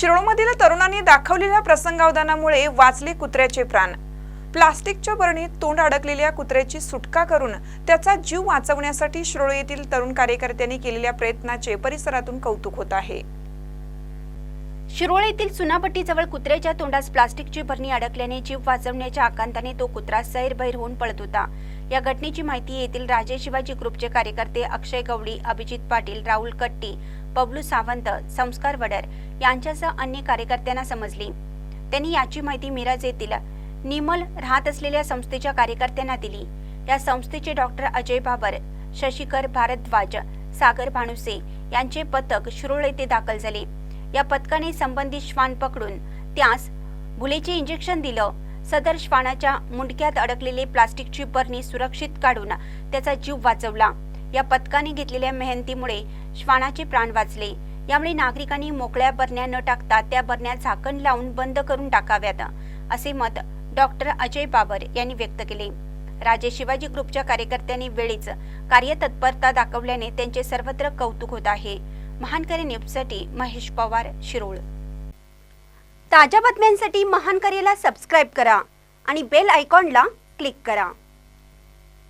शिरोळमधील तरुणांनी दाखवलेल्या प्रसंगावधानामुळे वाचले कुत्र्याचे प्राण. प्लास्टिकच्या बरणीत तोंड अडकलेल्या कुत्र्याची सुटका करून त्याचा जीव वाचवण्यासाठी शिरोळ येथील तरुण कार्यकर्त्यांनी केलेल्या प्रयत्नाचे परिसरातून कौतुक होत आहे. शिरोळ येथील चुनापट्टीजवळ कुत्र्याच्या तोंडास प्लास्टिकची भरणी अडकल्याने जीव वाचवण्याच्या आकांताने तो कुत्रा सैरभैर होऊन पळत होता. या घटनेची माहिती येथील राजे शिवाजी ग्रुपचे कार्यकर्ते अक्षय गवळी अभिजित पाटील राहुल कट्टी बबलू सावंत संस्कार वडर यांच्यासह अन्य कार्यकर्त्यांना समजली. त्यांनी याची माहिती मिरज येथील निमल राहत असलेल्या संस्थेच्या कार्यकर्त्यांना दिली. या संस्थेचे डॉक्टर अजय बाबर शशिकर भारद्वाज सागर भानुसे यांचे पथक शिरोळ येथे दाखल झाले. या पथकाने संबंधित श्वान पकडून त्यास भुलेचे इंजेक्शन दिलं. सदर श्वानाच्या मुंडक्यात अडकलेले प्लास्टिकची बरणी सुरक्षित काढून त्याचा जीव वाचवला. या पथकाने घेतलेल्या मेहनतीमुळे श्वानाचे प्राण वाचले. यामुळे नागरिकांनी मोकळ्या बरण्या न टाकता त्या बरण्या झाकण लावून बंद करून टाकाव्यात असे मत डॉक्टर अजय बाबर यांनी व्यक्त केले. राजे शिवाजी ग्रुपच्या कार्यकर्त्यांनी वेळीच कार्यतत्परता दाखवल्याने त्यांचे सर्वत्र कौतुक होत आहे. महानकरी न्यूजसाठी महेश पवार शिरोळ. ताज्या बातम्यांसाठी महानकरीला सबस्क्राईब करा आणि बेल आयकॉनला क्लिक करा.